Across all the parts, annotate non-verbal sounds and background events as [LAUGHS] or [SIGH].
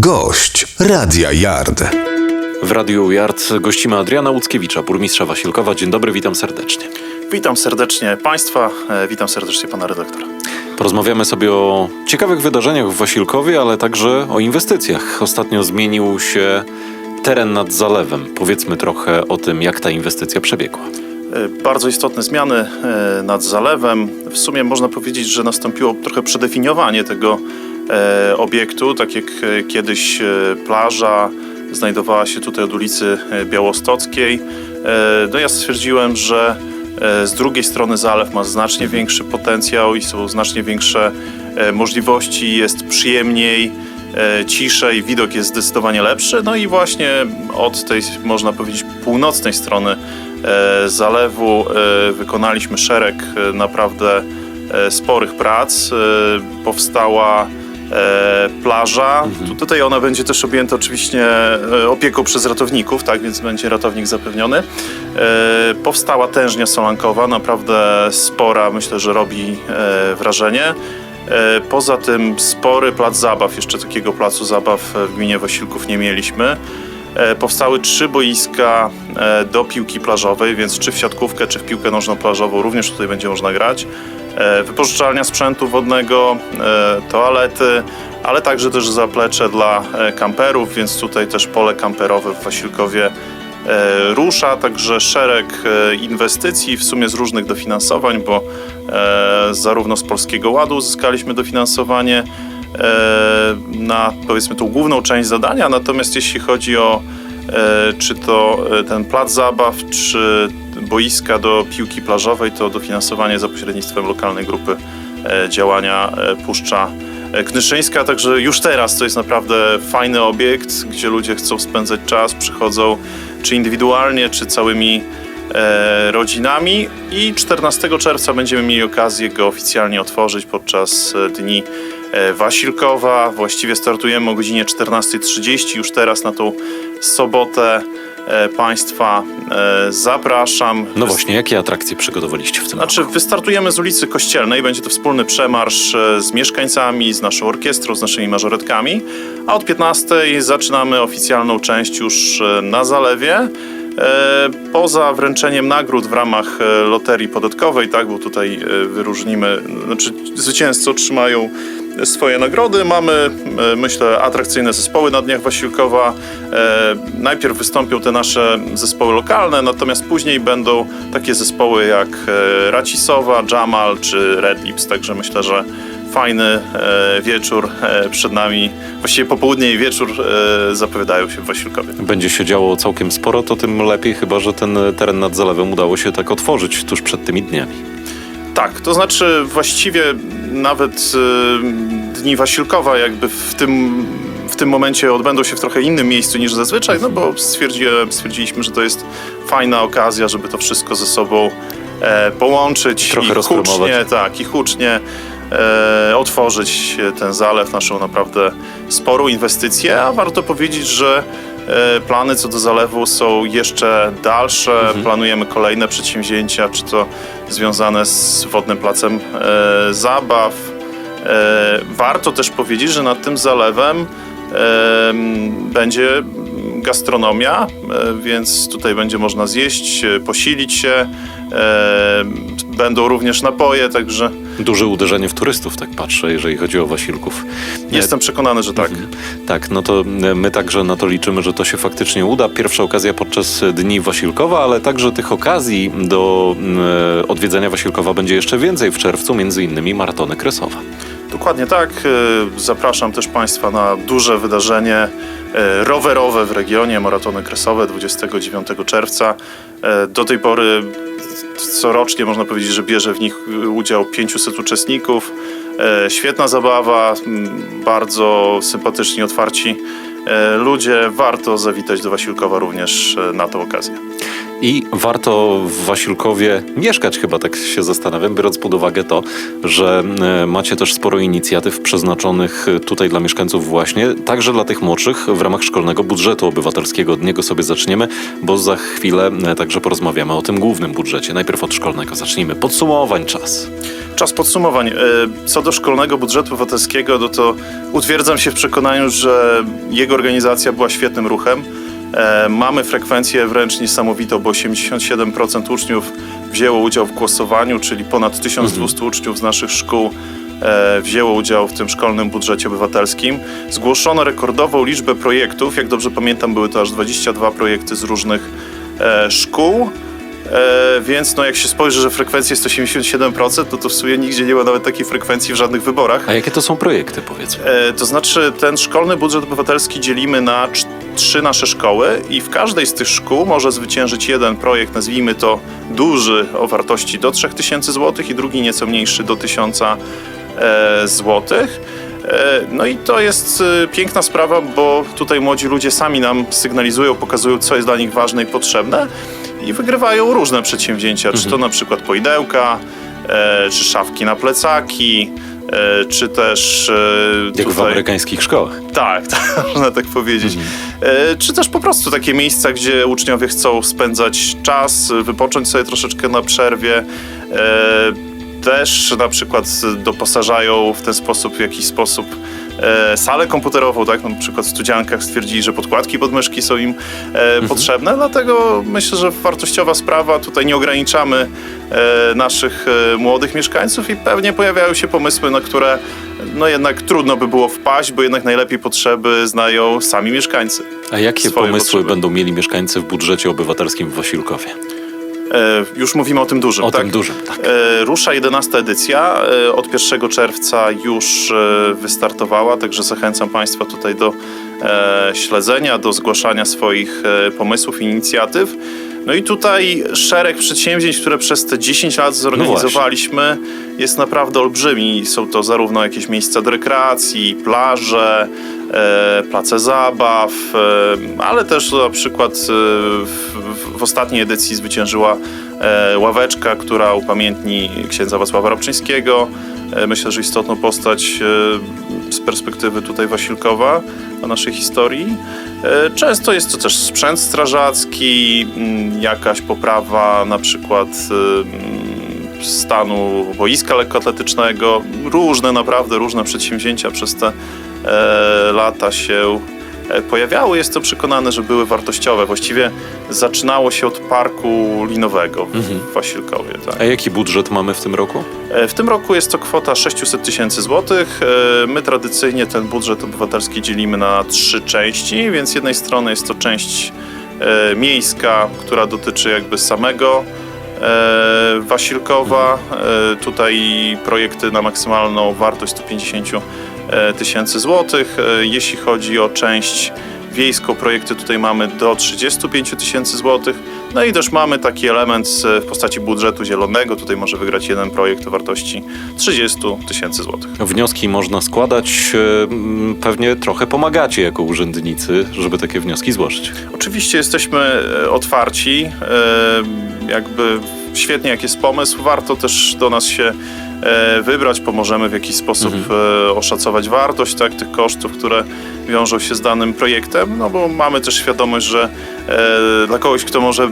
Gość Radia Yard. W Radiu Yard gościmy Adriana Łuckiewicza, burmistrza Wasilkowa. Dzień dobry, witam serdecznie. Witam serdecznie Państwa, e, witam serdecznie Pana redaktora. Porozmawiamy sobie o ciekawych wydarzeniach w Wasilkowie, ale także o inwestycjach. Ostatnio zmienił się teren nad zalewem. Powiedzmy trochę o tym, jak ta inwestycja przebiegła. E, Bardzo istotne zmiany e, nad zalewem. W sumie można powiedzieć, że nastąpiło trochę przedefiniowanie tego obiektu, tak jak e, kiedyś e, plaża znajdowała się tutaj od ulicy e, Białostockiej. E, No ja stwierdziłem, że e, z drugiej strony zalew ma znacznie większy potencjał i są znacznie większe e, możliwości, jest przyjemniej, e, ciszej, widok jest zdecydowanie lepszy. No i właśnie od tej, można powiedzieć, północnej strony e, zalewu e, wykonaliśmy szereg e, naprawdę e, sporych prac. E, Powstała e, plaża. Tu, tutaj ona będzie też objęta oczywiście e, opieką przez ratowników, tak więc będzie ratownik zapewniony. E, powstała tężnia solankowa, naprawdę spora, myślę, że robi e, wrażenie. E, Poza tym spory plac zabaw, jeszcze takiego placu zabaw w gminie Wasilków nie mieliśmy. E, Powstały trzy boiska e, do piłki plażowej, więc czy w siatkówkę, czy w piłkę nożną plażową również tutaj będzie można grać. E, Wypożyczalnia sprzętu wodnego, e, toalety, ale także też zaplecze dla e, kamperów, więc tutaj też pole kamperowe w Wasilkowie rusza, także szereg inwestycji w sumie z różnych dofinansowań, bo zarówno z Polskiego Ładu uzyskaliśmy dofinansowanie na powiedzmy tą główną część zadania, natomiast jeśli chodzi o czy to e, ten plac zabaw, czy boiska do piłki plażowej, to dofinansowanie za pośrednictwem lokalnej grupy e, działania e, Puszcza e, Knyszyńska, także już teraz to jest naprawdę fajny obiekt, gdzie ludzie chcą spędzać czas, przychodzą czy indywidualnie, czy całymi e, rodzinami. I 14 czerwca będziemy mieli okazję go oficjalnie otworzyć podczas e, dni e, Wasilkowa. Właściwie startujemy o godzinie 14.30 już teraz na tą sobotę. E, Państwa e, zapraszam. No właśnie, jakie atrakcje przygotowaliście w tym Znaczy, roku? wystartujemy z ulicy Kościelnej, będzie to wspólny przemarsz e, z mieszkańcami, z naszą orkiestrą, z naszymi mażoretkami, a od 15 zaczynamy oficjalną część już na zalewie. Poza wręczeniem nagród w ramach loterii podatkowej, tak, bo tutaj wyróżnimy, znaczy zwycięzcy otrzymają swoje nagrody. Mamy, e, myślę, atrakcyjne zespoły na Dniach Wasilkowa. E, Najpierw wystąpią te nasze zespoły lokalne, natomiast później będą takie zespoły jak e, Racisowa, Jamal czy Red Lips, także myślę, że fajny wieczór przed nami. Właściwie popołudnie i wieczór zapowiadają się w Wasilkowie. Będzie się działo całkiem sporo, to tym lepiej, chyba że ten teren nad zalewem udało się tak otworzyć tuż przed tymi dniami. Tak, to znaczy właściwie nawet e, dni Wasilkowa jakby w tym, w tym momencie odbędą się w trochę innym miejscu niż zazwyczaj, no bo stwierdziliśmy, że to jest fajna okazja, żeby to wszystko ze sobą e, połączyć Trochę i hucznie, tak, i hucznie e, otworzyć ten zalew, naszą naprawdę sporą inwestycję, a warto powiedzieć, że e, plany co do zalewu są jeszcze dalsze. Planujemy kolejne przedsięwzięcia, czy to związane z wodnym placem e, zabaw. E, warto też powiedzieć, że nad tym zalewem e, będzie gastronomia, e, więc tutaj będzie można zjeść, e, posilić się. E, będą również napoje, także Duże uderzenie w turystów, tak patrzę, jeżeli chodzi o Wasilków. jestem przekonany, że tak. Tak, no to my także na to liczymy, że to się faktycznie uda. Pierwsza okazja podczas Dni Wasilkowa, ale także tych okazji do e, odwiedzenia Wasilkowa będzie jeszcze więcej w czerwcu, między innymi maratony Kresowa. Dokładnie tak. E, Zapraszam też Państwa na duże wydarzenie e, rowerowe w regionie, maratony kresowe 29 czerwca. E, Do tej pory corocznie można powiedzieć, że bierze w nich udział 500 uczestników. Świetna zabawa, bardzo sympatyczni, otwarci ludzie. Warto zawitać do Wasilkowa również na tą okazję. I warto w Wasilkowie mieszkać, chyba tak się zastanawiam, biorąc pod uwagę to, że e, macie też sporo inicjatyw przeznaczonych e, tutaj dla mieszkańców właśnie, także dla tych młodszych w ramach szkolnego budżetu obywatelskiego. Od niego sobie zaczniemy, bo za chwilę e, także porozmawiamy o tym głównym budżecie. Najpierw od szkolnego zacznijmy. Podsumowań czas. Czas podsumowań. Co do szkolnego budżetu obywatelskiego, no to utwierdzam się w przekonaniu, że jego organizacja była świetnym ruchem. E, Mamy frekwencję wręcz niesamowitą, bo 87% uczniów wzięło udział w głosowaniu, czyli ponad 1200 uczniów z naszych szkół e, wzięło udział w tym szkolnym budżecie obywatelskim. Zgłoszono rekordową liczbę projektów. Jak dobrze pamiętam, były to aż 22 projekty z różnych e, szkół. E, więc no jak się spojrzy, że frekwencja jest 87%, no to w sumie nigdzie nie ma nawet takiej frekwencji w żadnych wyborach. A jakie to są projekty, powiedzmy? E, to znaczy ten szkolny budżet obywatelski dzielimy na trzy nasze szkoły i w każdej z tych szkół może zwyciężyć jeden projekt, nazwijmy to duży, o wartości do 3000 zł i drugi nieco mniejszy do 1000 e, złotych. E, No i to jest e, piękna sprawa, bo tutaj młodzi ludzie sami nam sygnalizują, pokazują, co jest dla nich ważne i potrzebne i wygrywają różne przedsięwzięcia, czy to na przykład poidełka, czy szafki na plecaki, czy też e, Jak w amerykańskich szkołach. tak, [LAUGHS] tak, można tak powiedzieć. E, Czy też po prostu takie miejsca, gdzie uczniowie chcą spędzać czas, wypocząć sobie troszeczkę na przerwie. E, Też na przykład doposażają w ten sposób, w jakiś sposób e, salę komputerową, tak? Na przykład w studziankach stwierdzili, że podkładki pod myszki są im e, potrzebne, dlatego myślę, że wartościowa sprawa. Tutaj nie ograniczamy e, naszych e, młodych mieszkańców i pewnie pojawiają się pomysły, na które no jednak trudno by było wpaść, bo jednak najlepiej potrzeby znają sami mieszkańcy. A jakie pomysły potrzeby. będą mieli mieszkańcy w budżecie obywatelskim w Wasilkowie? E, już mówimy o tym dużym, O tak? tym dużym, tak. E, rusza 11 edycja. E, od 1 czerwca już wystartowała, także zachęcam Państwa tutaj do śledzenia, do zgłaszania swoich pomysłów, inicjatyw. No i tutaj szereg przedsięwzięć, które przez te 10 lat zorganizowaliśmy, jest naprawdę olbrzymi. Są to zarówno jakieś miejsca do rekreacji, plaże, e, place zabaw, e, ale też na przykład e, w, w, ostatniej edycji zwyciężyła e, ławeczka, która upamiętni księdza Wacława Rabczyńskiego. E, myślę, że istotną postać e, z perspektywy tutaj Wasilkowa o naszej historii. Często jest to też sprzęt strażacki, mm, jakaś poprawa na przykład stanu boiska lekkoatletycznego. Różne, naprawdę różne przedsięwzięcia przez te lata się pojawiały. Jestem przekonany, że były wartościowe. Właściwie zaczynało się od parku linowego w Wasilkowie. Tak. A jaki budżet mamy w tym roku? E, W tym roku jest to kwota 600 tysięcy złotych. E, My tradycyjnie ten budżet obywatelski dzielimy na trzy części, więc z jednej strony jest to część e, miejska, która dotyczy jakby samego e, Wasilkowa. E, Tutaj projekty na maksymalną wartość 150 e, tysięcy złotych. E, Jeśli chodzi o część wiejską, projekty tutaj mamy do 35 tysięcy złotych. No i też mamy taki element e, w postaci budżetu zielonego. Tutaj może wygrać jeden projekt o wartości 30 tysięcy złotych. Wnioski można składać, e, pewnie trochę pomagacie jako urzędnicy, żeby takie wnioski złożyć. Oczywiście jesteśmy e, otwarci, e, jakby świetnie jak jest pomysł, warto też do nas się e, wybrać, pomożemy w jakiś sposób e, oszacować wartość tak, tych kosztów, które wiążą się z danym projektem, no bo mamy też świadomość, że e, dla kogoś, kto może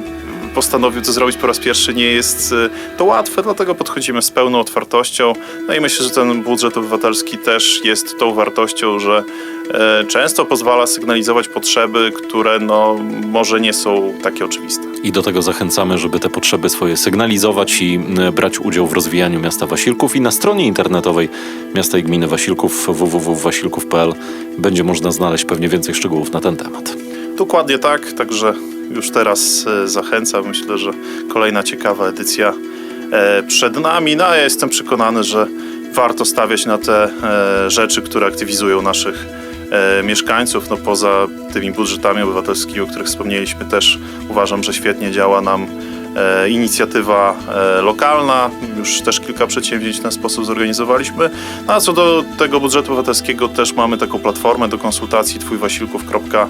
postanowił to zrobić po raz pierwszy, nie jest e, to łatwe, dlatego podchodzimy z pełną otwartością. No i myślę, że ten budżet obywatelski też jest tą wartością, że e, często pozwala sygnalizować potrzeby, które no, może nie są takie oczywiste. I do tego zachęcamy, żeby te potrzeby swoje sygnalizować i m, brać udział w rozwijaniu miasta Wasilków. I na stronie internetowej miasta i gminy Wasilków www.wasilków.pl będzie można znaleźć pewnie więcej szczegółów na ten temat. Dokładnie tak, także już teraz e, zachęcam. Myślę, że kolejna ciekawa edycja e, przed nami. No a ja jestem przekonany, że warto stawiać na te e, rzeczy, które aktywizują naszych mieszkańców. No poza tymi budżetami obywatelskimi, o których wspomnieliśmy, też uważam, że świetnie działa nam inicjatywa lokalna. Już też kilka przedsięwzięć w ten sposób zorganizowaliśmy. No, a co do tego budżetu obywatelskiego, też mamy taką platformę do konsultacji twójwasilków.pl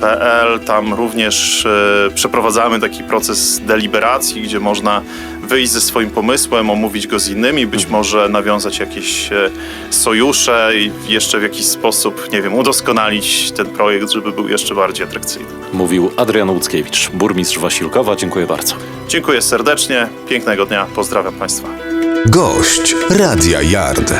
PL. Tam również e, przeprowadzamy taki proces deliberacji, gdzie można wyjść ze swoim pomysłem, omówić go z innymi, być może nawiązać jakieś e, sojusze i jeszcze w jakiś sposób, nie wiem, udoskonalić ten projekt, żeby był jeszcze bardziej atrakcyjny. Mówił Adrian Łuckiewicz, burmistrz Wasilkowa. Dziękuję bardzo. Dziękuję serdecznie, pięknego dnia, pozdrawiam Państwa. Gość Radia Yard.